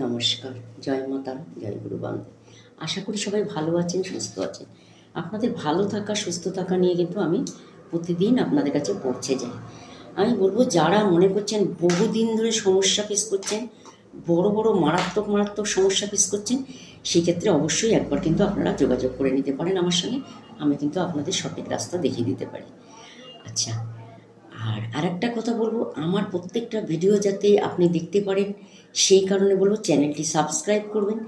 নমস্কার, জয় মাতার জয় গুরু বান্ধব। আশা করি সবাই ভালো আছেন, সুস্থ আছেন। আপনাদের ভালো থাকা, সুস্থ থাকা নিয়ে কিন্তু আমি প্রতিদিন আপনাদের কাছে পৌঁছে যাই। আমি বলব, যারা মনে করছেন বহুদিন ধরে সমস্যা ফেস করছেন, বড় বড়, মারাত্মক মারাত্মক সমস্যা ফেস করছেন, সেক্ষেত্রে অবশ্যই একবার কিন্তু আপনারা যোগাযোগ করে নিতে পারেন আমার সঙ্গে। আমি কিন্তু আপনাদের সঠিক রাস্তা দেখিয়ে দিতে পারি। আচ্ছা আর আরেকটা কথা বলব, আমার প্রত্যেকটা ভিডিও যাতে আপনি দেখতে পারেন, সেই কারণে বলব চ্যানেলটি সাবস্ক্রাইব করবেন।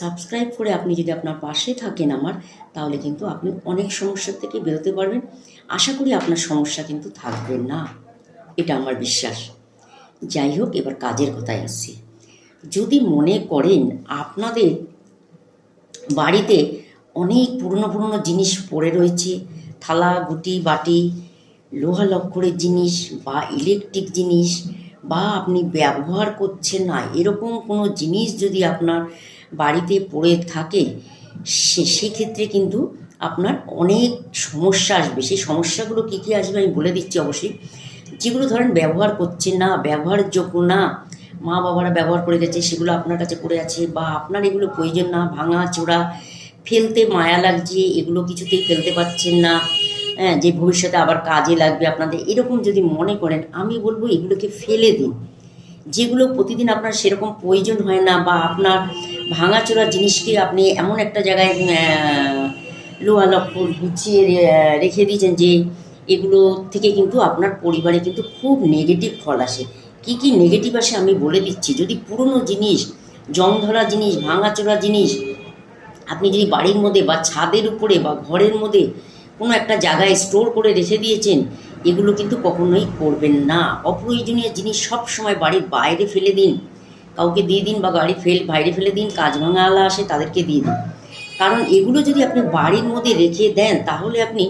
সাবস্ক্রাইব করে আপনি যদি আপনার পাশে থাকেন আমার, তাহলে কিন্তু আপনি অনেক সমস্যার থেকে বেরোতে পারবেন। আশা করি আপনার সমস্যা কিন্তু থাকবে না, এটা আমার বিশ্বাস। যাই হোক, এবার কাজের কথায় আসছি যদি মনে করেন আপনাদের বাড়িতে অনেক পুরনো পুরনো জিনিস পড়ে রয়েছে, থালা, গুটি, বাটি লোহা লক্করের জিনিস বা ইলেকট্রিক জিনিস বা আপনি ব্যবহার করছেন না, এরকম কোনো জিনিস যদি আপনার বাড়িতে পড়ে থাকে, সে, সেক্ষেত্রে কিন্তু আপনার অনেক সমস্যা আসবে। সেই সমস্যাগুলো কী কী আসবে আমি বলে দিচ্ছি অবশ্যই। যেগুলো ধরেন ব্যবহার করছেন না, ব্যবহারযোগ্য না, মা বাবারা ব্যবহার করে গেছে, সেগুলো আপনার কাছে পড়ে আছে বা আপনার এগুলো প্রয়োজন না, ভাঙা, চোরা, ফেলতে মায়া লাগছে, এগুলো কিছুতেই ফেলতে পারছেন না যে ভবিষ্যতে আবার কাজে লাগবে আপনাদের, এরকম যদি মনে করেন, আমি বলব এগুলোকে ফেলে দিন। যেগুলো প্রতিদিন আপনার সেরকম প্রয়োজন হয় না বা আপনার ভাঙাচোরা জিনিসকে আপনি এমন একটা জায়গায় লোহা লক্কর গুছিয়ে রেখে দিয়েছেন যে এগুলো থেকে কিন্তু আপনার পরিবারে কিন্তু খুব নেগেটিভ ফল আসে। কি কি নেগেটিভ আসে আমি বলে দিচ্ছি। যদি পুরনো জিনিস জং ধরা জিনিস, ভাঙাচোরা জিনিস, আপনি যদি বাড়ির মধ্যে বা ছাদের উপরে বা ঘরের মধ্যে কোনো একটা জায়গায় স্টোর করে রেখে দিয়েছেন, এগুলো কিন্তু কখনোই করবেন না। অপ্রয়োজনীয় জিনিস সব সময় বাড়ির বাইরে ফেলে দিন। কাউকে দিয়ে দিন বা গাড়ি ফেল বাইরে ফেলে দিন, কাজ ভাঙা আলা আসে তাদেরকে দিয়ে দিন। কারণ এগুলো যদি আপনি বাড়ির মধ্যে রেখে দেন, তাহলে আপনি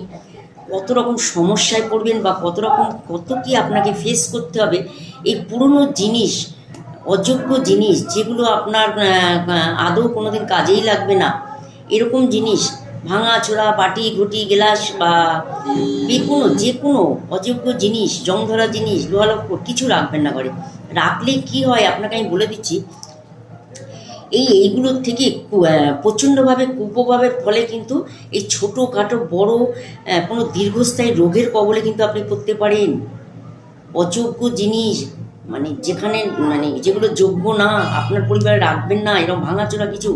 কত রকম সমস্যায় পড়বেন বা কত রকম, কত কি আপনাকে ফেস করতে হবে। এই পুরনো জিনিস, অযোগ্য জিনিস, যেগুলো আপনার আদৌ কোনোদিন কাজেই লাগবে না, এরকম জিনিস ভাঙা ছোড়া বাটি ঘটি গ্লাস বা যে কোনো যে কোনো অযোগ্য জিনিস জং ধরা জিনিস লোহালক্ষ কিছু রাখবেন না ঘরে। রাখলে কি হয়? আপনাকে আমি বলে দিচ্ছি। এই এইগুলোর থেকে প্রচণ্ডভাবে কুপ্রভাবের ফলে কিন্তু এই ছোটোখাটো বড় আহ, কোনো দীর্ঘস্থায়ী রোগের কবলে কিন্তু আপনি পড়তে পারেন। অযোগ্য জিনিস মানে যেখানে মানে যেগুলো যোগ্য না আপনার পরিবারে রাখবেন না এরকম ভাঙাচোরা কিছু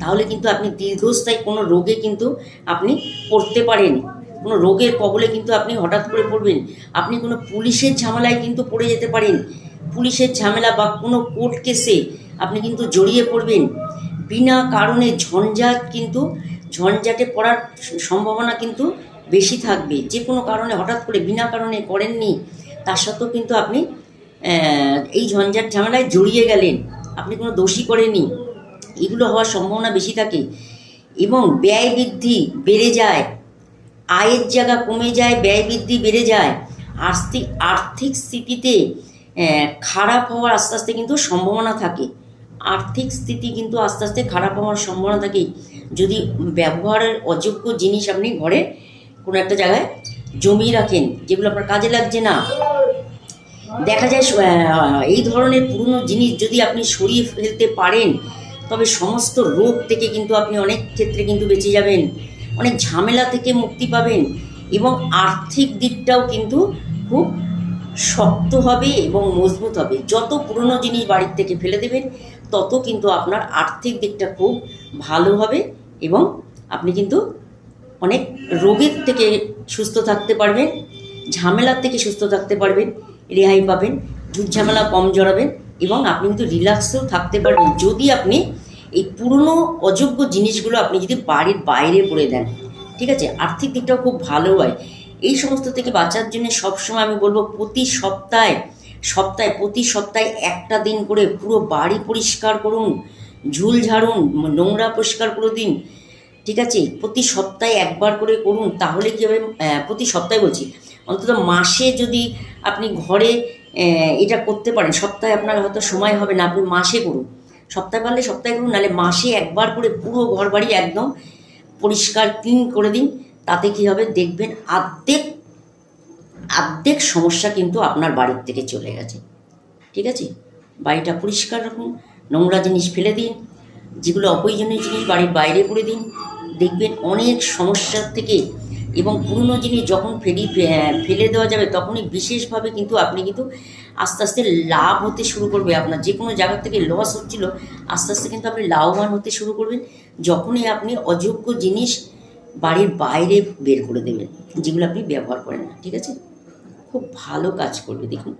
তাহলে কিন্তু আপনি দীর্ঘস্থায়ী কোনো রোগে কিন্তু আপনি পড়তে পারেন। কোনো রোগের কবলে কিন্তু আপনি হঠাৎ করে পড়বেন। আপনি কোনো পুলিশের ঝামেলায় কিন্তু পড়ে যেতে পারেন। পুলিশের ঝামেলা বা কোনো কোর্ট কেসে আপনি কিন্তু জড়িয়ে পড়বেন। বিনা কারণে ঝঞ্ঝাট কিন্তু, ঝঞ্ঝাটে পড়ার সম্ভাবনা কিন্তু বেশি থাকবে। যে কোনো কারণে হঠাৎ করে বিনা কারণে করেননি তার সত্ত্বেও কিন্তু আপনি এই ঝঞ্ঝাট ঝামেলায় জড়িয়ে গেলেন। আপনি কোনো দোষী করেননি। এগুলো হওয়ার সম্ভাবনা বেশি থাকে এবং ব্যয় বৃদ্ধি বেড়ে যায়, আয়ের জায়গা কমে যায়, ব্যয় বৃদ্ধি বেড়ে যায়, আর্থিক আর্থিক স্থিতিতে খারাপ হওয়ার আস্তে আস্তে কিন্তু সম্ভাবনা থাকে। আর্থিক স্থিতি কিন্তু আস্তে আস্তে খারাপ হওয়ার সম্ভাবনা থাকে। যদি ব্যবহারের অযোগ্য জিনিস আপনি ঘরে কোনো একটা জায়গায় জমিয়ে রাখেন, যেগুলো আপনার কাজে লাগছে না, দেখা যায় এই ধরনের পুরনো জিনিস যদি আপনি সরিয়ে ফেলতে পারেন তবে সমস্ত রোগ থেকে কিন্তু আপনি অনেক ক্ষেত্রে কিন্তু বেঁচে যাবেন, অনেক ঝামেলা থেকে মুক্তি পাবেন এবং আর্থিক দিকটাও কিন্তু খুব শক্ত হবে এবং মজবুত হবে। যত পুরনো জিনিস বাড়ির থেকে ফেলে দেবেন, তত কিন্তু আপনার আর্থিক দিকটা খুব ভালো হবে এবং আপনি কিন্তু অনেক রোগের থেকে সুস্থ থাকতে পারবেন, ঝামেলার থেকে সুস্থ থাকতে পারবেন, রেহাই পাবেন, ঝুট ঝামেলা কম জড়াবেন। এবং আপনি কিন্তু রিল্যাক্সেও থাকতে পারবেন। যদি আপনি এই পুরনো অযোগ্য জিনিসগুলো আপনি যদি বাড়ির বাইরে পড়ে দেন, ঠিক আছে? আর্থিক দিকটাও খুব ভালো হয়। এই সমস্ত থেকে বাঁচার জন্য সবসময় আমি বলব, প্রতি সপ্তাহে সপ্তাহে, প্রতি সপ্তাহে একটা দিন করে পুরো বাড়ি পরিষ্কার করুন, ঝুল ঝাড়ুন, নোংরা পরিষ্কার করে দিন, ঠিক আছে? প্রতি সপ্তাহে একবার করে করুন, তাহলে কী হবে? প্রতি সপ্তাহে বলছি। অন্তত মাসে যদি আপনি ঘরে এটা করতে পারেন। সপ্তাহে আপনার হয়তো সময় হবে না, আপনি মাসে করুন। সপ্তাহে পারলে সপ্তাহে করুন, নাহলে মাসে একবার করে পুরো ঘর বাড়ি একদম পরিষ্কার ক্লিন করে দিন। তাতে কী হবে? দেখবেন আর্ধেক আর্ধেক সমস্যা কিন্তু আপনার বাড়ির থেকে চলে গেছে। ঠিক আছে? বাড়িটা পরিষ্কার রাখুন, নোংরা জিনিস ফেলে দিন, যেগুলো অপ্রয়োজনীয় জিনিস বাড়ির বাইরে করে দিন। দেখবেন অনেক সমস্যার থেকে এবং পুরনো জিনিস যখন ফেরি ফেলে দেওয়া যাবে, তখনই বিশেষভাবে কিন্তু আপনি কিন্তু আস্তে আস্তে লাভ হতে শুরু করবে। আপনার যে কোনো জায়গার থেকে লস হচ্ছিল, আস্তে আস্তে কিন্তু আপনি লাভবান হতে শুরু করবেন। যখনই আপনি অযোগ্য জিনিস বাড়ির বাইরে বের করে দেবেন, যেগুলো আপনি ব্যবহার করেন না, ঠিক আছে? খুব ভালো কাজ করবে, দেখুন।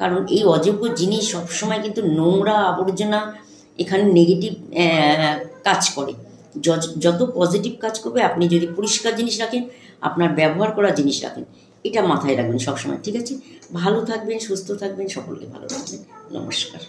কারণ এই অযোগ্য জিনিস সবসময় কিন্তু নোংরা আবর্জনা এখানে নেগেটিভ কাজ করে। যত পজিটিভ কাজ করবে, আপনি যদি পরিষ্কার জিনিস রাখেন, আপনার ব্যবহার করা জিনিস রাখেন, এটা মাথায় রাখবেন সবসময়, ঠিক আছে? ভালো থাকবেন, সুস্থ থাকবেন, সকলকে ভালো থাকবেন, নমস্কার।